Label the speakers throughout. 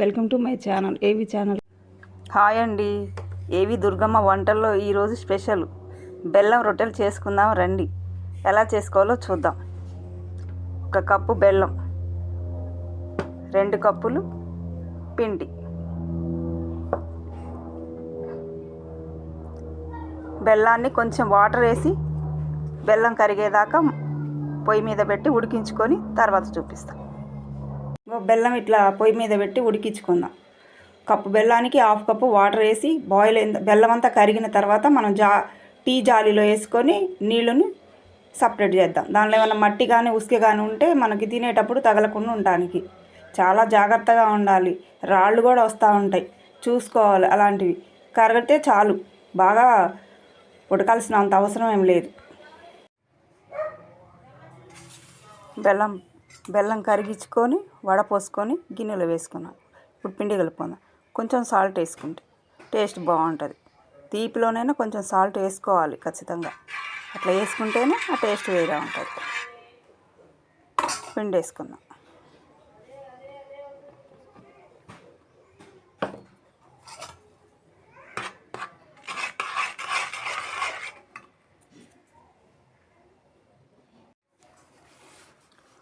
Speaker 1: Welcome to my channel ఏవి channel?
Speaker 2: Hi అండి. ఏవి దుర్గమ్మ వంటల్లో ఈరోజు స్పెషల్? బెల్లం రొట్టెలు చేసుకుందాం రండి. ఎలా చేసుకోవాలో చూద్దాం. ఒక కప్పు బెల్లం రెండు కప్పులు పిండి. బెల్లాన్ని కొంచెం వాటర్ వేసి బెల్లం కరిగేదాకా పొయ్యి మీద పెట్టి ఉడికించుకొని తర్వాత చూపిస్తాం. బెల్లం ఇట్లా పొయ్యి మీద పెట్టి ఉడికించుకుందాం. కప్పు బెల్లానికి హాఫ్ కప్పు వాటర్ వేసి బాయిల్ అయిన బెల్లం అంతా కరిగిన తర్వాత మనం జా టీ జాలీలో వేసుకొని నీళ్ళని సపరేట్ చేద్దాం. దానిలో ఏమైనా మట్టి కానీ ఉసుక కానీ ఉంటే మనకి తినేటప్పుడు తగలకుండా ఉండడానికి. చాలా జాగ్రత్తగా ఉండాలి. రాళ్ళు కూడా వస్తూ ఉంటాయి. చూసుకోవాలి అలాంటివి. కరిగితే చాలు. బాగా ఉడకాల్సిన అంత అవసరం ఏం లేదు. బెల్లం బెల్లం కరిగించుకొని వడపోసుకొని గిన్నెలో వేసుకున్నాం. ఇప్పుడు పిండి కలుపుకుందాం. కొంచెం సాల్ట్ వేసుకుంటే టేస్ట్ బాగుంటుంది. తీపిలోనైనా కొంచెం సాల్ట్ వేసుకోవాలి ఖచ్చితంగా. అట్లా వేసుకుంటేనే ఆ టేస్ట్ వేరే ఉంటుంది. పిండి వేసుకుందాం.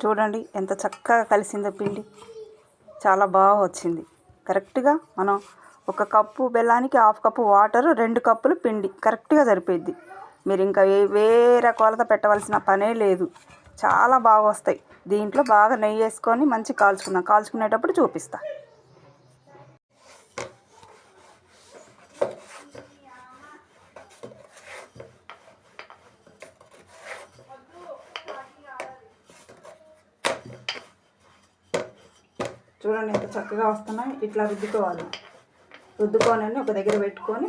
Speaker 2: చూడండి ఎంత చక్కగా కలిసిందో పిండి. చాలా బాగా వచ్చింది. కరెక్ట్గా మనం ఒక కప్పు బెల్లానికి హాఫ్ కప్పు వాటర్ రెండు కప్పులు పిండి. కరెక్ట్గా సరిపోయిద్ది. మీరు ఇంకా వేరే కొలత పెట్టవలసిన పనే లేదు. చాలా బాగా వస్తాయి. దీంట్లో బాగా నెయ్యి వేసుకొని మంచి కాల్చుకుందాం. కాల్చుకునేటప్పుడు చూపిస్తాను చూడండి ఎంత చక్కగా వస్తున్నాయి. ఇట్లా రుద్దుకోవాలి. రుద్దుకొని ఒక దగ్గర పెట్టుకొని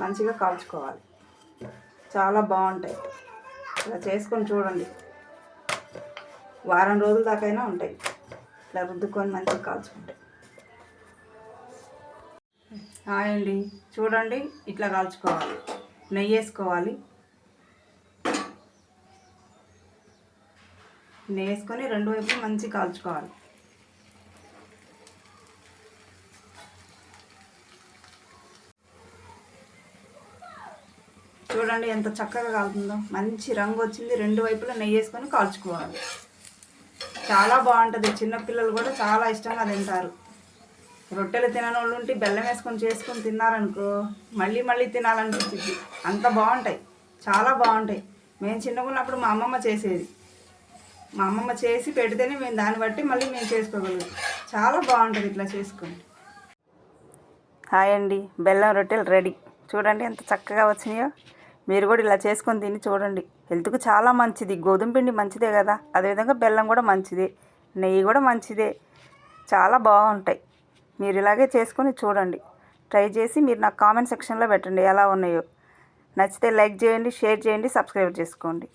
Speaker 2: మంచిగా కాల్చుకోవాలి. చాలా బాగుంటాయి. ఇలా చేసుకొని చూడండి. వారం రోజుల దాకైనా ఉంటాయి. ఇట్లా రుద్దుకొని మంచిగా కాల్చుకుంటాయి అండి చూడండి. ఇట్లా కాల్చుకోవాలి. నెయ్యి వేసుకోవాలి. నెయ్యి వేసుకొని రెండు వైపులు మంచిగా కాల్చుకోవాలి. చూడండి ఎంత చక్కగా కాలుతుందో. మంచి రంగు వచ్చింది. రెండు వైపులా నెయ్యి వేసుకొని కాల్చుకోవాలి. చాలా బాగుంటుంది. చిన్నపిల్లలు కూడా చాలా ఇష్టంగా తింటారు. రొట్టెలు తినని వాళ్ళు ఉంటే బెల్లం వేసుకొని చేసుకొని తిన్నారనుకో మళ్ళీ మళ్ళీ తినాలనిపించింది అంత బాగుంటాయి. చాలా బాగుంటాయి. మేము చిన్నగా ఉన్నప్పుడు మా అమ్మమ్మ చేసేది. మా అమ్మమ్మ చేసి పెడితేనే మేము దాన్ని బట్టి మళ్ళీ మేము చేసుకోగలుగుతాం. చాలా బాగుంటుంది ఇట్లా చేసుకోండి హాయ్ అండి. బెల్లం రొట్టెలు రెడీ. చూడండి ఎంత చక్కగా వచ్చినాయో. మీరు కూడా ఇలా చేసుకొని తిని చూడండి. హెల్త్కు చాలా మంచిది. గోధుమ పిండి మంచిదే కదా. అదేవిధంగా బెల్లం కూడా మంచిదే. నెయ్యి కూడా మంచిదే. చాలా బాగుంటాయి. మీరు ఇలాగే చేసుకొని చూడండి. ట్రై చేసి మీరు నాకు కామెంట్ సెక్షన్లో పెట్టండి ఎలా ఉన్నాయో. నచ్చితే లైక్ చేయండి షేర్ చేయండి సబ్స్క్రైబ్ చేసుకోండి.